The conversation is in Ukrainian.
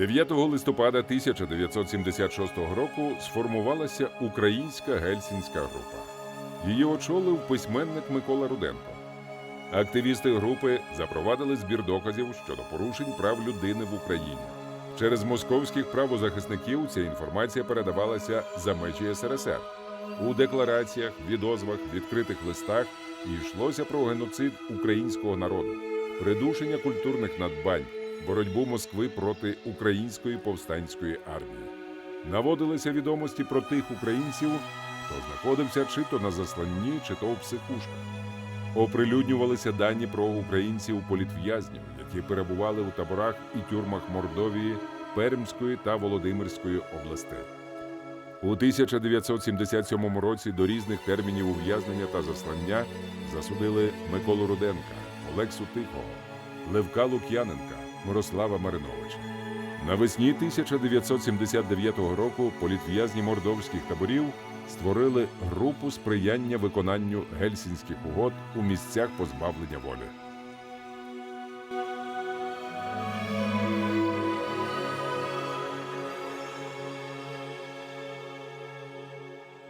9 листопада 1976 року сформувалася Українська гельсінська група. Її очолив письменник Микола Руденко. Активісти групи запровадили збір доказів щодо порушень прав людини в Україні. Через московських правозахисників ця інформація передавалася за межі СРСР. У деклараціях, відозвах, відкритих листах йшлося про геноцид українського народу, придушення культурних надбань, боротьбу Москви проти української повстанської армії. Наводилися відомості про тих українців, хто знаходився чи то на засланні, чи то в психушках. Оприлюднювалися дані про українців політв'язнів, які перебували у таборах і тюрмах Мордовії, Пермської та Володимирської областей. У 1977 році до різних термінів ув'язнення та заслання засудили Миколу Руденка, Олексу Тихого, Левка Лук'яненка, Мирослава Мариновича. Навесні 1979 року політв'язні мордовських таборів створили групу сприяння виконанню гельсінських угод у місцях позбавлення волі.